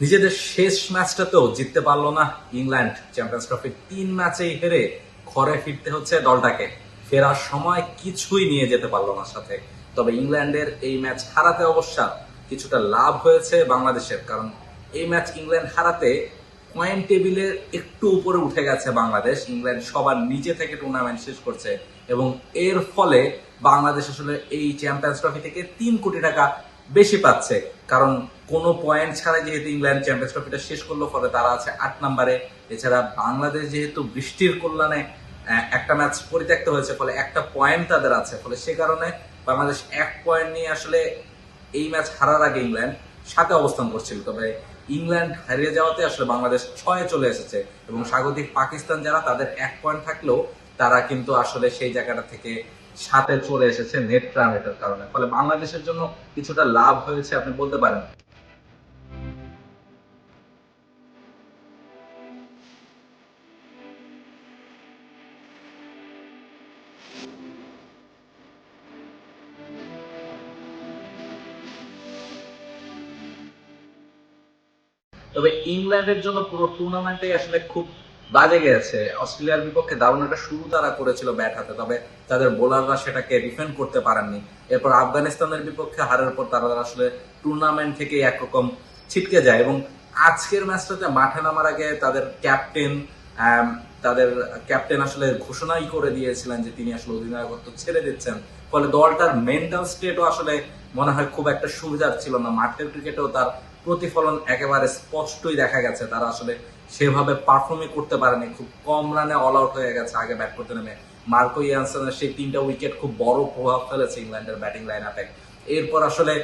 নিজেদের শেষ ম্যাচটাতেও জিততে পারল না ইংল্যান্ড। চ্যাম্পিয়ন্স ট্রফির তিন ম্যাচেই হেরে ঘরে ফিরতে হচ্ছে দলটাকে। ফেরার সময় কিছুই নিয়ে যেতে পারল না সাথে। তবে ইংল্যান্ডের এই ম্যাচ হারাতে অবশ্য কিছুটা লাভ হয়েছে বাংলাদেশের, কারণ এই ম্যাচ ইংল্যান্ড হারাতে পয়েন্ট টেবিলের একটু উপরে উঠে গেছে বাংলাদেশ। ইংল্যান্ড সবার নিচে থেকে টুর্নামেন্ট শেষ করছে এবং এর ফলে বাংলাদেশ আসলে এই চ্যাম্পিয়ন্স ট্রফি থেকে তিন কোটি টাকা বেশি পাচ্ছে। কারণ কোনো পয়েন্ট ছাড়া যেহেতু ইংল্যান্ড চ্যাম্পিয়ন্স ট্রফিটা শেষ করল, ফলে তারা আছে আট নম্বরে এছাড়া বাংলাদেশ যেহেতু বৃষ্টির কল্যাণে একটা ম্যাচ পরিত্যক্ত হয়েছে, ফলে একটা পয়েন্ট তাদের আছে। ফলে সে কারণে বাংলাদেশ এক পয়েন্ট নিয়ে আসলে এই ম্যাচ হারার আগে ইংল্যান্ড সাথে অবস্থান করছিল। তবে ইংল্যান্ড হারিয়ে যাওয়াতে আসলে বাংলাদেশ ছয়ে চলে এসেছে এবং স্বাগতিক পাকিস্তান যারা তাদের এক পয়েন্ট থাকলেও তারা কিন্তু আসলে সেই জায়গাটা থেকে সাথে চলে এসেছে নেট রান কারণে। ফলে বাংলাদেশের জন্য কিছুটা লাভ হয়েছে, আপনি বলতে পারেন। তবে ইংল্যান্ডের জন্য পুরো টুর্নামেন্টে আসলে খুব বাজে গেছে। অস্ট্রেলিয়ার বিপক্ষে দারুণ একটা শুরু তারা করেছিল ব্যাট হাতে, তবে তাদের বোলাররা সেটাকে ডিফেন্ড করতে পারেননি। এরপর আফগানিস্তানের বিপক্ষে হারের পর তারা আসলে টুর্নামেন্ট থেকে একরকম ছিটকে যায় এবং আজকের ম্যাচটাতে মাঠে নামার আগে তাদের ক্যাপ্টেন তাদের ক্যাপ্টেন আসলে ঘোষণাই করে দিয়েছিলেন যে তিনি আসলে অধিনায়কত্ব ছেড়ে দিচ্ছেন। ফলে দলটার মেন্টাল স্টেটও আসলে মনে হয় খুব একটা সুবিধার ছিল না। মাঠের ক্রিকেটেও তার প্রতিফলন একেবারে স্পষ্টই দেখা গেছে। তারা আসলে সেভাবে পারফর্মই করতে পারেনি। খুব কম রানে অল আউট হয়ে গেছে আগে ব্যাট করতে নেমে। মার্কো ইয়ানসনের সেই তিনটা উইকেট খুব বড় প্রভাব ফেলেছে ইংল্যান্ডের ব্যাটিং লাইন আপে এরপর আসলে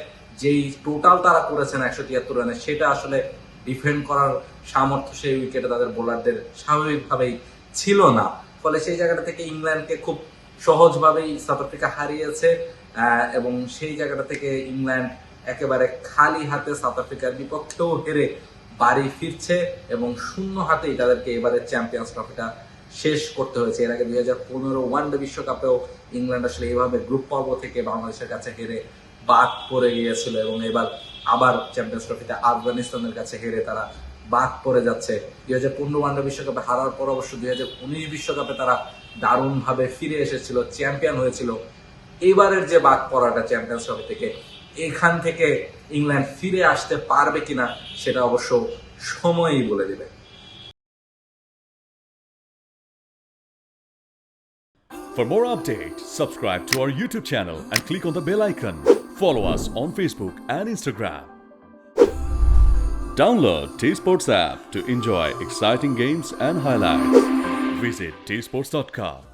যেই টোটাল তারা করেছেন একশো তিয়াত্তর রানে সেটা আসলে ডিফেন্ড করার সামর্থ্য সেই উইকেটে তাদের বোলারদের স্বাভাবিকভাবেই ছিল না। ফলে সেই জায়গাটা থেকে ইংল্যান্ডকে খুব সহজভাবেই সাউথ আফ্রিকা হারিয়েছে এবং সেই জায়গাটা থেকে ইংল্যান্ড একেবারে খালি হাতে সাউথ আফ্রিকার বিপক্ষেও হেরে বাড়ি ফিরছে এবং শূন্য হাতেই তাদেরকে এবারে চ্যাম্পিয়ন্স ট্রফিটা শেষ করতে হয়েছে। এর আগে দুই হাজার পনেরো ওয়ানডে বিশ্বকাপেও ইংল্যান্ড আসলে এইভাবে গ্রুপ পর্ব থেকে বাংলাদেশের কাছে হেরে বাদ পড়ে গিয়েছিল এবং এবার আবার চ্যাম্পিয়ন্স ট্রফিতে আফগানিস্তানের কাছে হেরে তারা বাদ পড়ে যাচ্ছে। দুই হাজার পনেরো ওয়ানডে বিশ্বকাপে হারার পর অবশ্য দুই হাজার উনিশ বিশ্বকাপে তারা দারুণভাবে ফিরে এসেছিল চ্যাম্পিয়ন হয়েছিল। এবারের যে বাদ পড়াটা চ্যাম্পিয়ন্স ট্রফি থেকে এখান থেকে ইংল্যান্ড ফিরে আসতে পারবে কিনা সেটা অবশ্য সময়ই বলে দেবে For more updates, subscribe to our YouTube channel and click on the bell icon. Follow us on Facebook and Instagram. Download T Sports app to enjoy exciting games and highlights. Visit tsports.com.